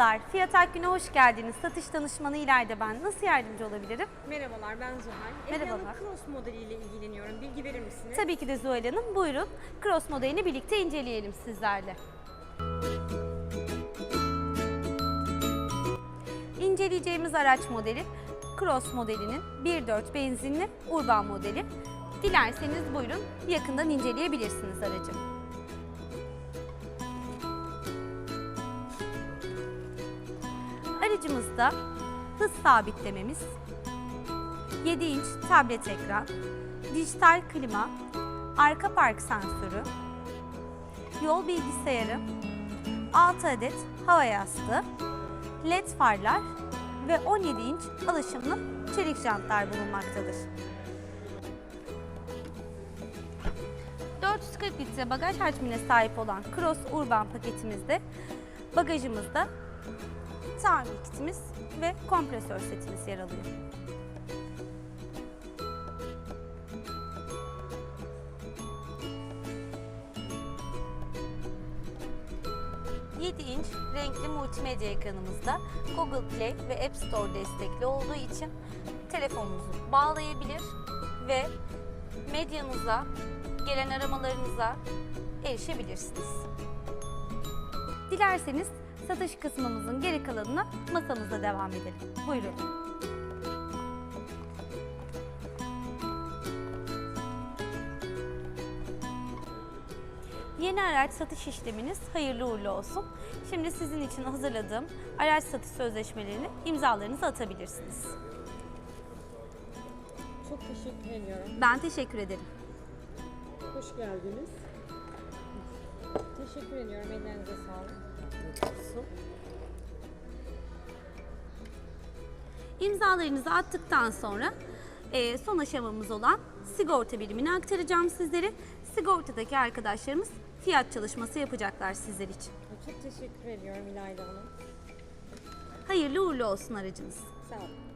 Merhabalar, Fiyat Akgün'e hoş geldiniz. Satış danışmanı İlayda ben. Nasıl yardımcı olabilirim? Merhabalar ben Zuhal. Merhabalar. Merhabalar. Cross modeliyle ilgileniyorum. Bilgi verir misiniz? Tabii ki de Zuhal Hanım. Buyurun. Cross modelini birlikte inceleyelim sizlerle. İnceleyeceğimiz araç modeli Cross modelinin 1.4 benzinli urban modeli. Dilerseniz buyurun yakından inceleyebilirsiniz aracı. Aracımızda hız sabitlememiz, 7 inç tablet ekran, dijital klima, arka park sensörü, yol bilgisayarı, 6 adet hava yastığı, led farlar ve 17 inç alaşımlı çelik jantlar bulunmaktadır. 440 litre bagaj hacmine sahip olan Cross Urban paketimizde bagajımızda tamir kitimiz ve kompresör setimiz yer alıyor. ...7 inç renkli multimedya ekranımızda Google Play ve App Store destekli olduğu için telefonunuzu bağlayabilir ve medyanıza, gelen aramalarınıza erişebilirsiniz. Dilerseniz satış kısmımızın geri kalanına masamızda devam edelim. Buyurun. Yeni araç satış işleminiz hayırlı uğurlu olsun. Şimdi sizin için hazırladığım araç satış sözleşmelerini imzalarınızı atabilirsiniz. Çok teşekkür ediyorum. Ben teşekkür ederim. Hoş geldiniz. Teşekkür ediyorum. Ellerinize sağlık. İmzalarınızı attıktan sonra e, son aşamamız olan sigorta birimine aktaracağım sizlere. Sigortadaki arkadaşlarımız fiyat çalışması yapacaklar sizler için. Çok teşekkür ediyorum İlayda Hanım. Hayırlı uğurlu olsun aracınız. Sağ olun.